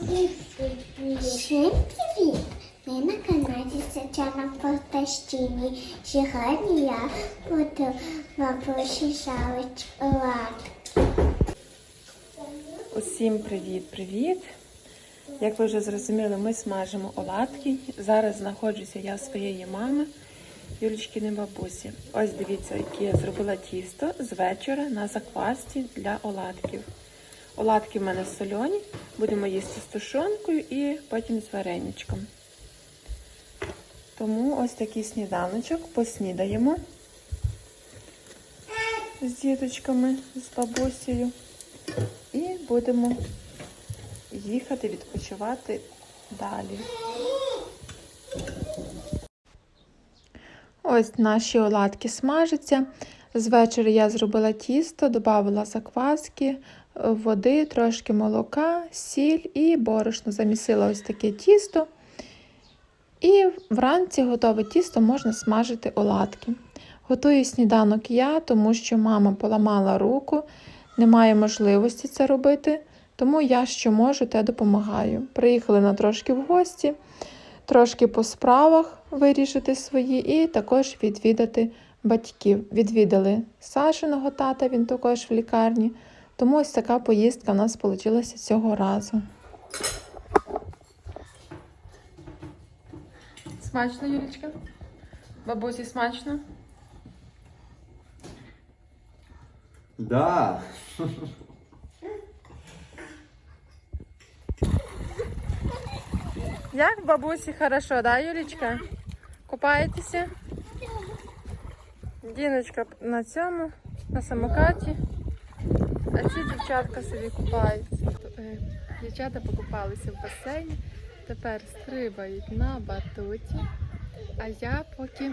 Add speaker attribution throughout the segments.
Speaker 1: Всім привіт! Ми на каналі Сачана Потащині. Сьогодні я буду бабусі жарити оладки.
Speaker 2: Усім привіт-привіт! Як ви вже зрозуміли, ми смажимо оладки. Зараз знаходжуся я своєї мами, Юлічкини бабусі. Ось дивіться, яке я зробила тісто з вечора на заквасці для оладків. Оладки в мене сольоні, будемо їсти з тушонкою і потім з вареничком. Тому ось такий сніданочок поснідаємо з діточками, з бабусею. І будемо їхати відпочивати далі. Ось наші оладки смажаться. З я зробила тісто, додала закваски, води, трошки молока, сіль і борошно. Замісила ось таке тісто. І вранці готове тісто можна смажити оладки. Готую сніданок я, тому що мама поламала руку, немає можливості це робити, тому я що можу, те допомагаю. Приїхали на трошки в гості, трошки по справах вирішити свої і також відвідати батьків. Відвідали Сашиного тата, він також в лікарні. Тому ось така поїздка в нас вийшла цього разу. Смачно, Юлічка? Бабусі смачно?
Speaker 3: Да.
Speaker 2: Як бабусі хорошо, да, Юлічка? Купаєтеся? Діночка на цьому, на самокаті. А ці дівчатка собі купаються. Е, Дівчата покупалися в басейні, тепер стрибають на батуті. А я поки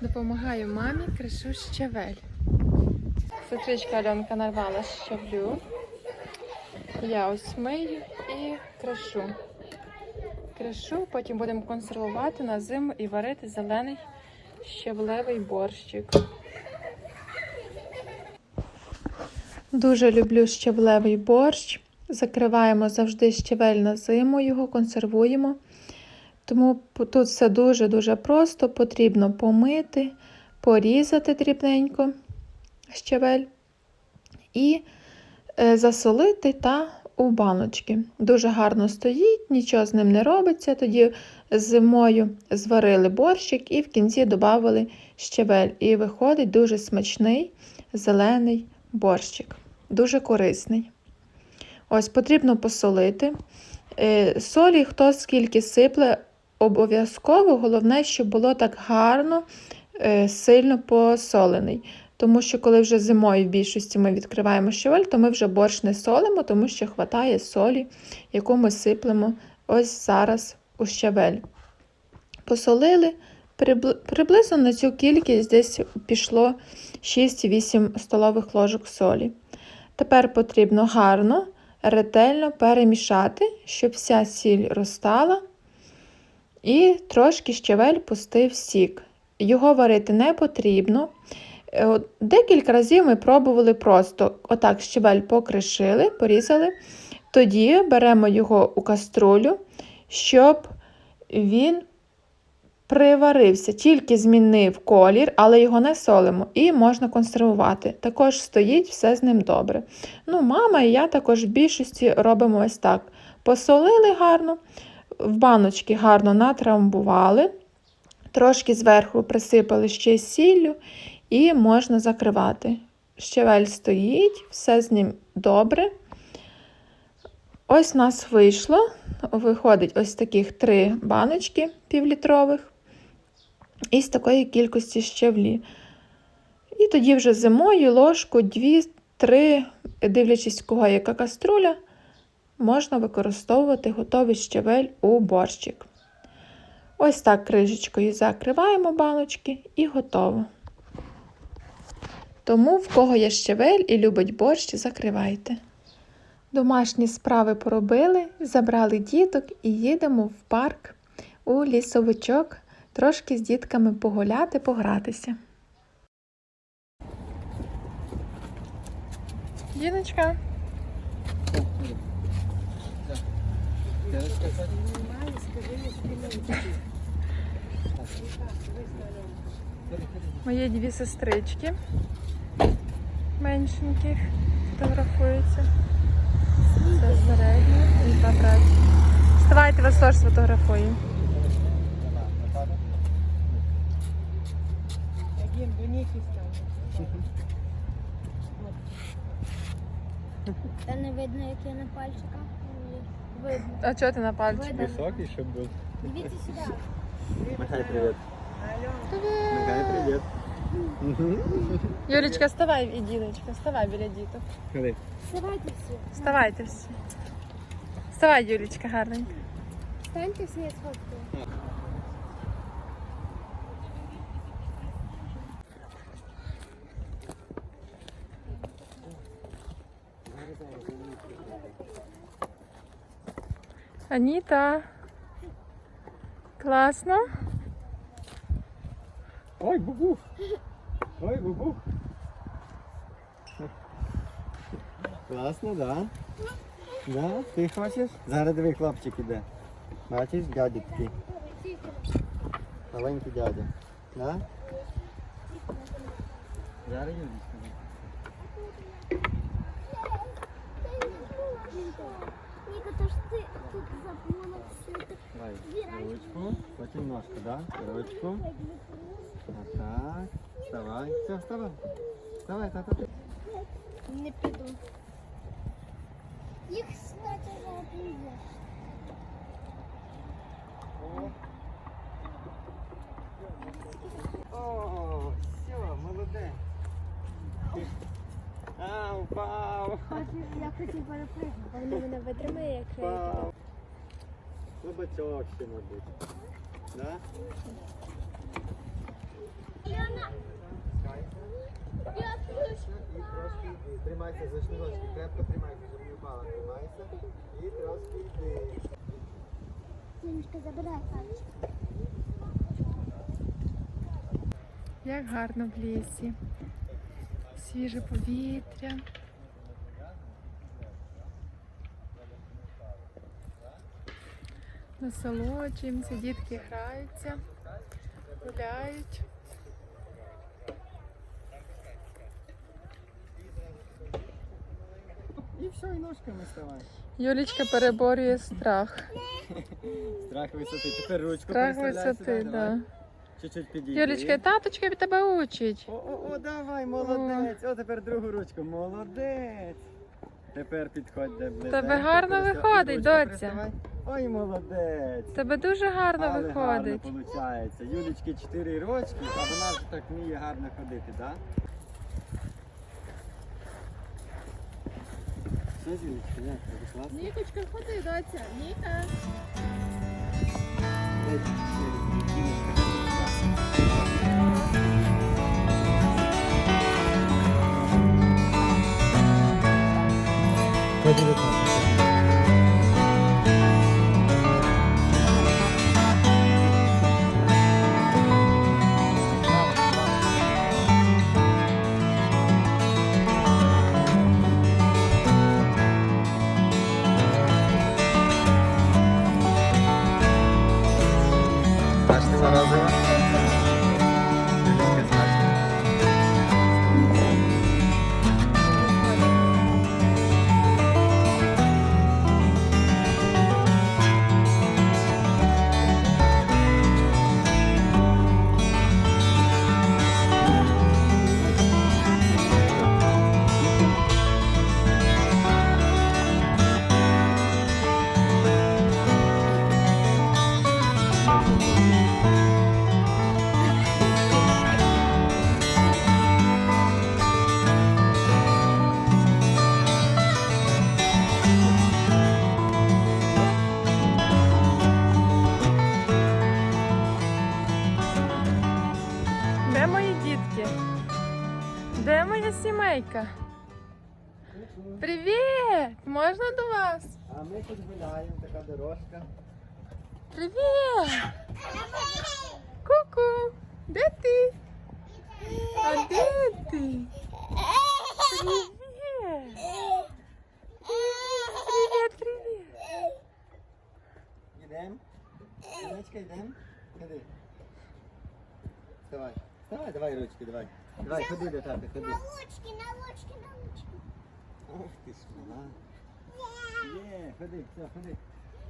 Speaker 2: допомагаю мамі кришу щавель. Сестричка Альонка нарвала щавлю. Я ось мию і кришу. Кришу, потім будемо консервувати на зиму і варити зелений щавлевий борщик. Дуже люблю щавлевий борщ. Закриваємо завжди щавель на зиму, його консервуємо. Тому тут все дуже-дуже просто. Потрібно помити, порізати дрібненько щавель і е, засолити та у баночки. Дуже гарно стоїть, нічого з ним не робиться. Тоді зимою зварили борщик і в кінці додали щавель. І виходить дуже смачний зелений борщик. Дуже корисний. Ось потрібно посолити. Е, Солі хто скільки сипле, обов'язково. Головне, щоб було так гарно, е, сильно посолений. Тому що коли вже зимою в більшості ми відкриваємо щавель, то ми вже борщ не солимо, тому що вистачає солі, яку ми сиплемо ось зараз у щавель. Посолили, приблизно на цю кількість десь пішло 6-8 столових ложок солі. Тепер потрібно гарно, ретельно перемішати, щоб вся сіль розтала і трошки щавель пустив сік. Його варити не потрібно. Е, Декілька разів ми пробували просто отак щавель покришили, порізали. Тоді беремо його у каструлю, щоб він приварився, тільки змінив колір, але його не солимо і можна консервувати. Також стоїть все з ним добре. Ну, Мама і я також в більшості робимо ось так. Посолили гарно, в баночки гарно натрамбували, трошки зверху присипали ще сіллю і можна закривати. Щавель стоїть, все з ним добре. Ось у нас вийшло. Виходить ось таких три баночки півлітрових із такої кількості щавлі. І тоді вже зимою ложку, дві-три, дивлячись, кого яка каструля, можна використовувати готовий щавель у борщик. Ось так кришечкою закриваємо баночки і готово. Тому, в кого є щавель і любить борщ, закривайте. Домашні справи поробили, забрали діток і їдемо в парк у лісовичок трошки з дітками погуляти, погратися. Діночка, Мої дві сестрички меншеньких фотографуються. Це середня і два браті. Вставайте, вас теж сфотографуємо.
Speaker 3: Один до них і стане.
Speaker 1: Та не видно, як я на пальчиках. Видно.
Speaker 2: А чого ти на пальці?
Speaker 4: Высокий, щоб був.
Speaker 1: Дивіться сюди.
Speaker 4: Михай, привіт. Михай, привіт.
Speaker 2: Юлічка, вставай, і діночка, вставай біля діток.
Speaker 4: Ходи.
Speaker 1: Вставайте всі.
Speaker 2: Вставайте всі. Вставай, Юлічка, гарненько.
Speaker 1: Станьте всі я сфоткаю.
Speaker 2: Аніта. Класно.
Speaker 4: Ой, бубух. Ой, бубух. Класно, да? Да? Ти хочеш? Зараз диви, хлопчик іде. Бачиш, дядя такий. Маленький дядя. Да? Зараз Юлічка.
Speaker 1: Ніка, то ж ти тут забула все.
Speaker 4: Давай, ручку, потім ножку, да? Ручку. А так. Вставай. Все, вставай. Вставай, тата.
Speaker 1: Не піду. Їх стати вже
Speaker 4: О, все, молодець. А, упав.
Speaker 1: Я хотів перепригнути. Вони мене витримає, як
Speaker 4: Впав. Слабачок ще, мабуть. Да? І трошки йди. Тримайся за шнурочки, крепко тримайся, щоб не впала. Тримайся. І трошки йди.
Speaker 1: Синочка, забирай пальчик.
Speaker 2: Як гарно в лісі. Свіже повітря. Насолоджуємося, дітки граються, гуляють.
Speaker 4: І все, і ножками ставай.
Speaker 2: Юлічка переборює страх.
Speaker 4: Страх висоти. Тепер ручку
Speaker 2: Страх висоти. Да.
Speaker 4: Чуть-чуть підійди.
Speaker 2: Юлічка, таточка від тебе учить.
Speaker 4: О, о, о, давай, молодець. О, тепер другу ручку. Молодець. Тепер підходь ближче.
Speaker 2: Тебе гарно виходить, доця.
Speaker 4: Ой, молодець.
Speaker 2: Тебе дуже гарно
Speaker 4: Але
Speaker 2: виходить.
Speaker 4: гарно виходить. Юлічки 4 рочки, а вона вже так вміє гарно ходити, так? Що, Юлічка, як тобі класно?
Speaker 3: Нікочка, ходи, доця. Ніка.
Speaker 4: Ходи
Speaker 2: Привіт! Можна до вас?
Speaker 4: А ми тут гуляємо, така дорожка.
Speaker 2: Привіт! Ку-ку! Де ти? А де ти? Привіт! Привіт, привіт!
Speaker 4: йдемо. Яночка, йдемо. Ходи. Вставай. Вставай, давай ручки, давай. Давай, ходи до тата, ходи.
Speaker 1: На лучки, на лучки, на лучки.
Speaker 4: Ох ти ж мала. Є, ходи, все, ходи.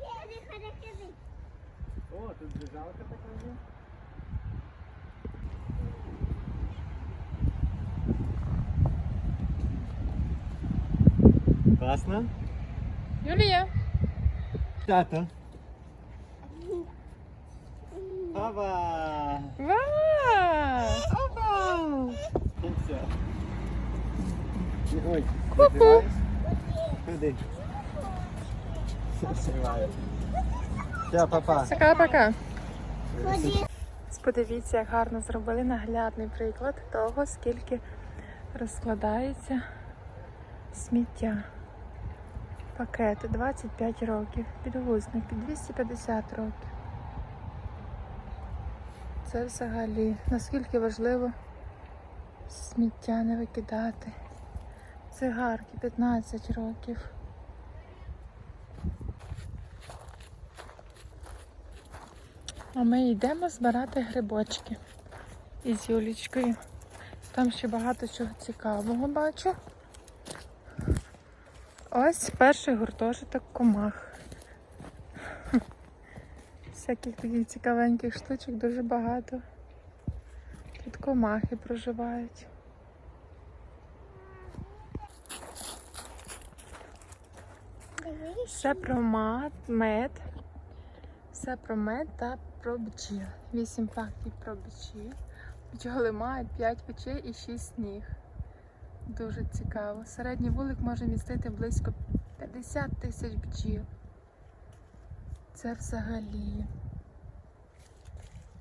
Speaker 1: Ходи, ходи, ходи.
Speaker 4: О, тут зажалка така є. Класно?
Speaker 2: Юлія.
Speaker 4: Тато. Опа!
Speaker 2: Вау!
Speaker 4: Опа! І все. І Ой, Закриваю. Все, папа.
Speaker 2: Пока-пока.
Speaker 1: Ходи.
Speaker 2: Подивіться, як гарно зробили наглядний приклад того, скільки розкладається сміття. Пакети 25 років, підгузники 250 років. Це взагалі наскільки важливо сміття не викидати. Цигарки 15 років. А ми йдемо збирати грибочки із Юлічкою. Там ще багато чого цікавого бачу. Ось перший гуртожиток комах. Всяких таких цікавеньких штучок дуже багато. Тут комахи проживають. Все про мат, мед. Все про мед та про бджіл. Вісім фактів про бджіл. Бджоли мають 5 печей і 6 ніг. Дуже цікаво. Середній вулик може містити близько 50 тисяч бджіл. Це взагалі.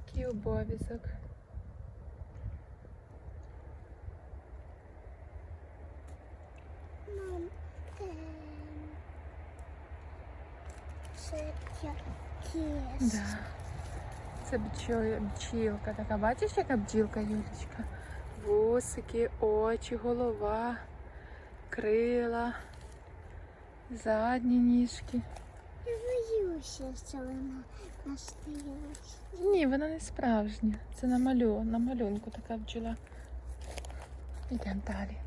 Speaker 2: Який обов'язок. Да. Це бджілка така. Бачиш, яка бджілка, Юлічка? Вусики, очі, голова, крила, задні ніжки.
Speaker 1: Я боюся, що вона настоялась.
Speaker 2: Ні, вона не справжня. Це на, малю, на малюнку така бджола. Йдемо далі.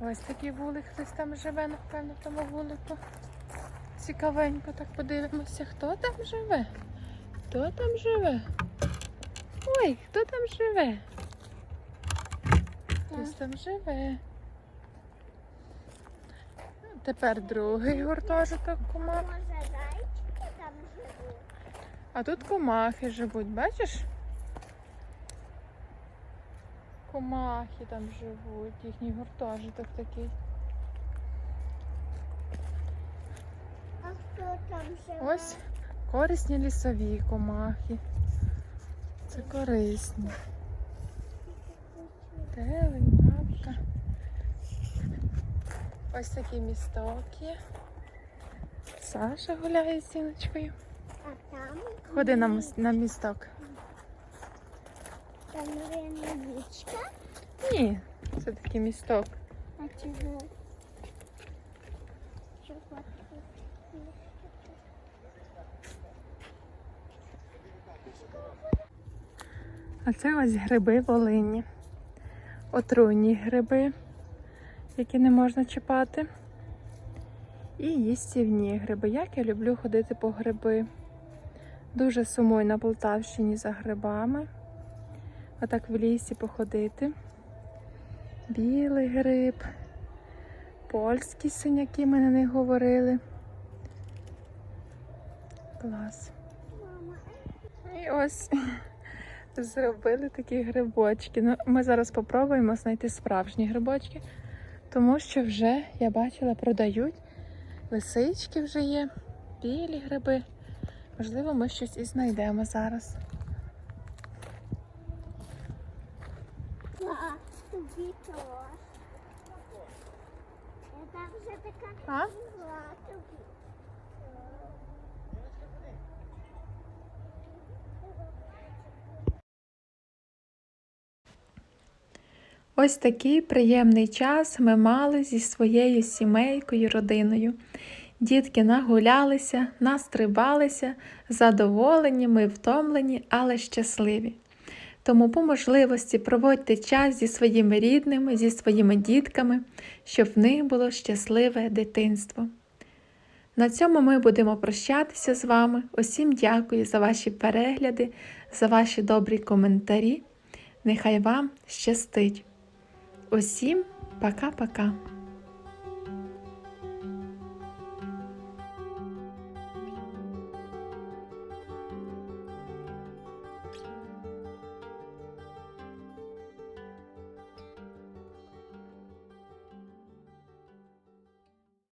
Speaker 2: Ось такий вулик, хтось там живе, напевно, в тому вулику. Цікавенько так подивимося, хто там живе? Хто там живе? Ой, хто там живе? Хтось там живе. Тепер другий гуртожиток комах.
Speaker 1: Може, зайчики там живуть?
Speaker 2: А тут комахи живуть, бачиш? Комахи там живуть, їхній гуртожиток такий.
Speaker 1: А хто там живе?
Speaker 2: Ось корисні лісові комахи. Це корисні. Телень, бабка. Ось такий місток є. Саша гуляє з
Speaker 1: там?
Speaker 2: Ходи на, на місток.
Speaker 1: Там річка.
Speaker 2: Ні, це такий місток.
Speaker 1: А? Чого?
Speaker 2: А це ось гриби волинні. Отруйні гриби, які не можна чіпати. І їстівні гриби. Як я люблю ходити по гриби. Дуже сумую на Полтавщині за грибами. Отак в лісі походити. Білий гриб, польські синяки ми на них говорили. Клас. І ось зробили такі грибочки. Ну, ми зараз спробуємо знайти справжні грибочки, тому що вже я бачила, продають. Лисички вже є, білі гриби. Можливо, ми щось і знайдемо зараз.
Speaker 1: а тобі теж. Я там вже така
Speaker 2: А?
Speaker 1: була тобі.
Speaker 2: Ось такий приємний час ми мали зі своєю сімейкою, родиною. Дітки нагулялися, настрибалися, задоволені, ми втомлені, але щасливі. Тому по можливості проводьте час зі своїми рідними, зі своїми дітками, щоб в них було щасливе дитинство. На цьому ми будемо прощатися з вами. Усім дякую за ваші перегляди, за ваші добрі коментарі. Нехай вам щастить. Усім пока-пока.